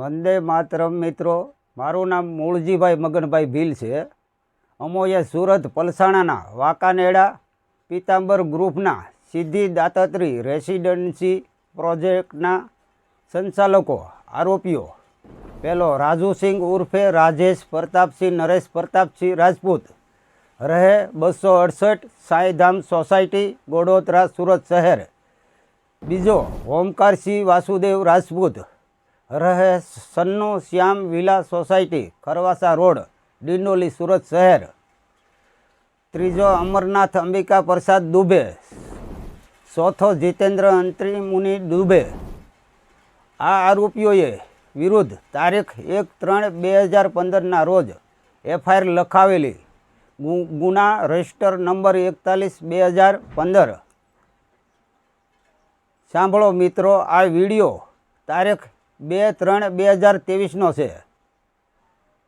વંદે માતરમ મિત્રો મારું નામ મૂળજીભાઈ મગનભાઈ ભીલ છે અમોયા સુરત પલસાણાના વાંકાનેડા પીતાંબર ગ્રુપના સિદ્ધિ દાતાત્રી રેસિડેન્સી પ્રોજેક્ટના સંચાલકો આરોપીઓ પેલો રાજુસિંહ ઉર્ફે રાજેશ પ્રતાપસિંહ નરેશ પ્રતાપસિંહ રાજપૂત રહે બસો અડસઠ સાંઈધામ સોસાયટી ગોડોદરા સુરત શહેર બીજો ઓમકારસિંહ વાસુદેવ રાજપૂત રહે Sannu Shyam villa society Kharwasa road Dindoli Surat શહેર ત્રીજો અમરનાથ અંબિકા પ્રસાદ દુબે ચોથો જીતેન્દ્ર અંત્રીમુનિ દુબે આ આરોપીઓએ વિરુદ્ધ તારીખ એક ત્રણ બે હજાર પંદરના રોજ એફઆઈઆર લખાવેલી ગુના રજિસ્ટર નંબર એકતાલીસ બે હજાર પંદર સાંભળો મિત્રો આ વિડીયો તારીખ બે ત્રણ બે હજાર से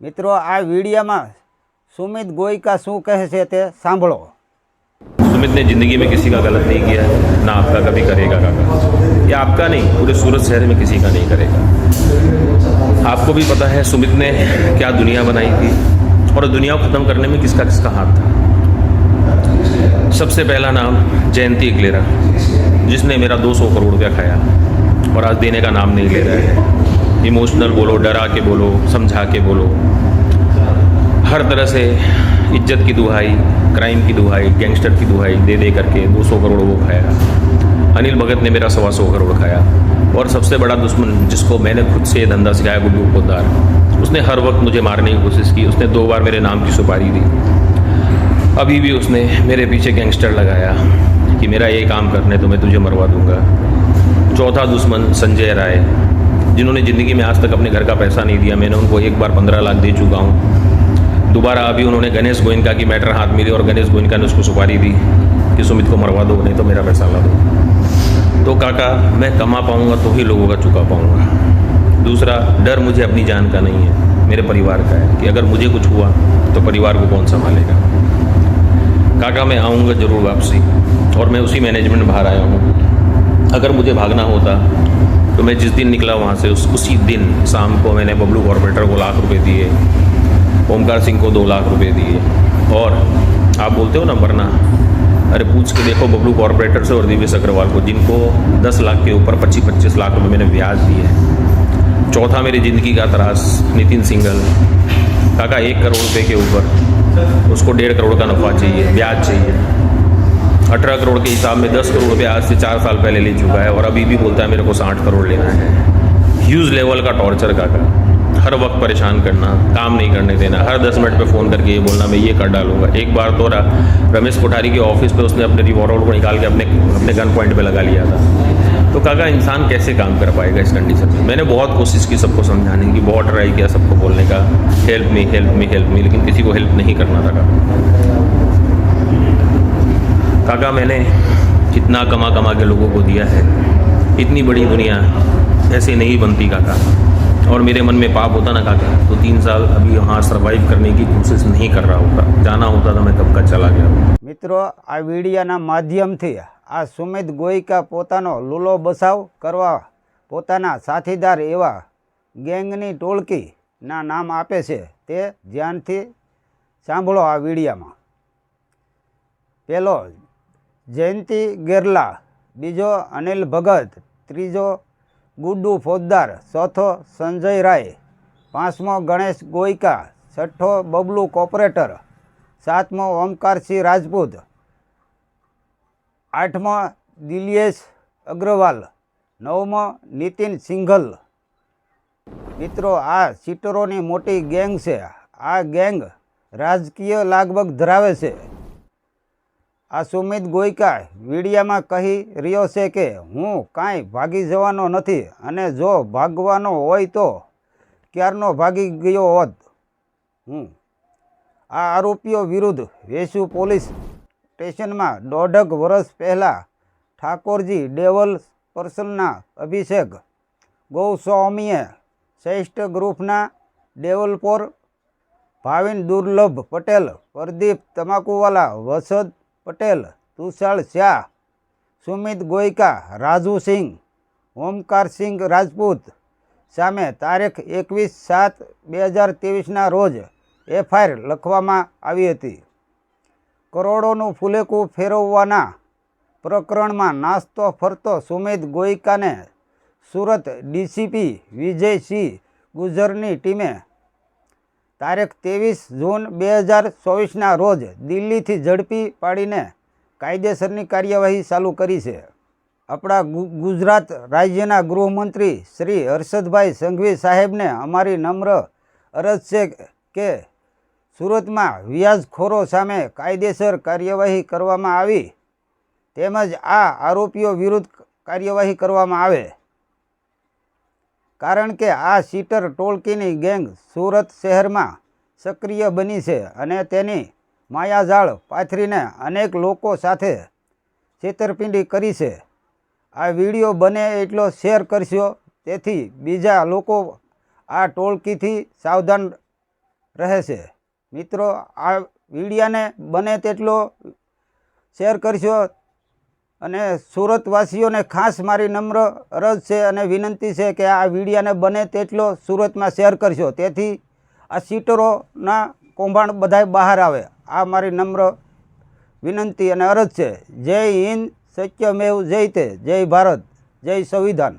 मित्रों आ वीडियो में सुमित गोयका शू कहे से सांभो सुमित ने जिंदगी में किसी का गलत नहीं किया ना आपका कभी करेगा काका ये आपका नहीं पूरे सूरत शहर में किसी का नहीं करेगा आपको भी पता है सुमित ने क्या दुनिया बनाई थी और दुनिया को ख़त्म करने में किसका किसका हाथ था सबसे पहला नाम जयंती अगलेरा जिसने मेरा 200 करोड़ रुपया खाया और आज देने का नाम नहीं ले रहा है इमोशनल बोलो डरा के बोलो समझा के बोलो हर तरह से इज्जत की दुहाई क्राइम की दुहाई गैंगस्टर की दुहाई दे दे करके 200 करोड़ वो खाया अनिल भगत ने मेरा सवा सौ करोड़ खाया और सबसे बड़ा दुश्मन जिसको मैंने खुद से धंधा सिखाया गुड्डू पोदार उसने हर वक्त मुझे मारने की कोशिश की उसने दो बार मेरे नाम की सुपारी दी अभी भी उसने मेरे पीछे गैंगस्टर लगाया कि मेरा ये काम करने तो मैं तुझे मरवा दूंगा चौथा दुश्मन संजय राय जिन्होंने ज़िंदगी में आज तक अपने घर का पैसा नहीं दिया मैंने उनको एक बार पंद्रह लाख दे चुका हूँ दोबारा अभी उन्होंने गणेश गोइनका की मैटर हाथ में ली और गणेश गोइनका ने उसको सुपारी दी कि सुमित को मरवा दो नहीं तो मेरा पैसा ला दो तो काका मैं कमा पाऊँगा तो ही लोगों का चुका पाऊँगा दूसरा डर मुझे अपनी जान का नहीं है मेरे परिवार का है कि अगर मुझे कुछ हुआ तो परिवार को कौन संभालेगा काका मैं आऊँगा ज़रूर वापसी और मैं उसी मैनेजमेंट बाहर आया हूँ अगर मुझे भागना होता तो मैं जिस दिन निकला वहाँ से उस उसी दिन शाम को मैंने बबलू कॉरपोरेटर को लाख रुपए दिए ओमकार सिंह को दो लाख रुपए दिए और आप बोलते हो ना वरना अरे पूछ के देखो बबलू कॉरपोरेटर से और दिवेश अग्रवाल को जिनको दस लाख के ऊपर पच्चीस पच्चीस लाख रुपये मैंने ब्याज दिए चौथा मेरी ज़िंदगी का त्रास नितिन सिंगल काका एक करोड़ रुपये के ऊपर उसको डेढ़ करोड़ का नफा चाहिए ब्याज चाहिए अठारह करोड़ के हिसाब में दस करोड़ रुपये आज से चार साल पहले ले चुका है और अभी भी बोलता है मेरे को साठ करोड़ लेना है ह्यूज लेवल का टॉर्चर का का हर वक्त परेशान करना काम नहीं करने देना हर दस मिनट पे फ़ोन करके ये बोलना मैं ये कर डालूंगा एक बार तो रमेश कोठारी के ऑफिस पे उसने अपने रिवॉल्वर को निकाल के अपने अपने गन पॉइंट पे लगा लिया था तो काका इंसान कैसे काम कर पाएगा इस कंडीशन में मैंने बहुत कोशिश की सबको समझाने की बहुत ट्राई किया सबको बोलने का help me help me help me लेकिन किसी को हेल्प नहीं करना काका काका मैंने कितना कमा कमा के लोगों को दिया है इतनी बड़ी दुनिया ऐसे नहीं बनती काका और मेरे मन में पाप होता ना काका तो तीन साल अभी यहाँ सर्वाइव करने की कोशिश नहीं कर रहा होता जाना होता तो मैं कब का चला गया મિત્રો આ વીડિયાના માધ્યમથી આ સુમિત ગોયકા પોતાનો લૂલો બસાવ કરવા પોતાના टोलकी ना नाम आपे से ते ध्यान थी ધ્યાનથી आ वीडियो में पेलो જયંતિ ગેરલા બીજો અનિલ ભગત ત્રીજો ગુડ્ડુ ફોજદાર ચોથો સંજય રાય પાંચમો ગણેશ ગોયકા છઠ્ઠો બબલુ કોપરેટર સાતમો ઓમકારસિંહ રાજપૂત આઠમો દિલ્યેશ અગ્રવાલ નવમો નીતિન સિંઘલ મિત્રો આ શીટરોની મોટી ગેંગ છે આ ગેંગ રાજકીય લાગબગ ધરાવે છે આ સુમિત ગોયકા વીડિયામાં કહી રહ્યો છે કે હું કાંઈ ભાગી જવાનો નથી અને જો ભાગવાનો હોય તો ક્યારનો ભાગી ગયો હોત હું આ આરોપીઓ વિરુદ્ધ વેસુ પોલીસ સ્ટેશનમાં દોઢક વર્ષ પહેલાં ઠાકોરજી ડેવલ પર્સનના અભિષેક ગૌસ્વામીએ શ્રેષ્ઠ ગ્રુપના ડેવલપોર ભાવિન દુર્લભ પટેલ પ્રદીપ તમાકુવાલા વસદ પટેલ તુષાળ શાહ સુમિત ગોયકા રાજુ સિંહ ઓમકાર સિંહ રાજપૂત સામે તારીખ એકવીસ સાત બે હજાર ત્રેવીસના રોજ એફઆઈઆર લખવામાં આવી હતી કરોડોનું ફુલેકું ફેરવવાના પ્રકરણમાં નાસ્તો ફરતો સુમિત ગોયકાને સુરત ડીસીપી વિજયસિંહ ગુજરની ટીમે તારીખ ત્રેવીસ જૂન બે હજાર ચોવીસના રોજ દિલ્હીથી ઝડપી પાડીને કાયદેસરની કાર્યવાહી ચાલુ કરી છે આપણા ગુજરાત રાજ્યના ગૃહમંત્રી શ્રી હર્ષદભાઈ સંઘવી સાહેબને અમારી નમ્ર અરજ છે કે સુરતમાં વ્યાજખોરો સામે કાયદેસર કાર્યવાહી કરવામાં આવી તેમજ આ આરોપીઓ વિરુદ્ધ કાર્યવાહી કરવામાં આવે કારણ કે આ સીટર ટોળકીની ગેંગ સુરત શહેરમાં સક્રિય બની છે અને તેની માયાજાળ પાથરીને અનેક લોકો સાથે છેતરપિંડી કરી છે આ વિડીયો બને એટલો શેર કરશો તેથી બીજા લોકો આ ટોળકીથી સાવધાન રહે છે મિત્રો આ વિડીયાને બને તેટલો શેર કરશો અને સુરતવાસીઓને ખાસ મારી નમ્ર અરજ છે અને વિનંતી છે કે આ વિડીયાને બને તેટલો સુરતમાં શેર કરશો તેથી આ સીટરોના કૌભાંડ બધાય બહાર આવે આ મારી નમ્ર વિનંતી અને અરજ છે જય હિન્દ સત્યમેવ જય તે જય ભારત જય સંવિધાન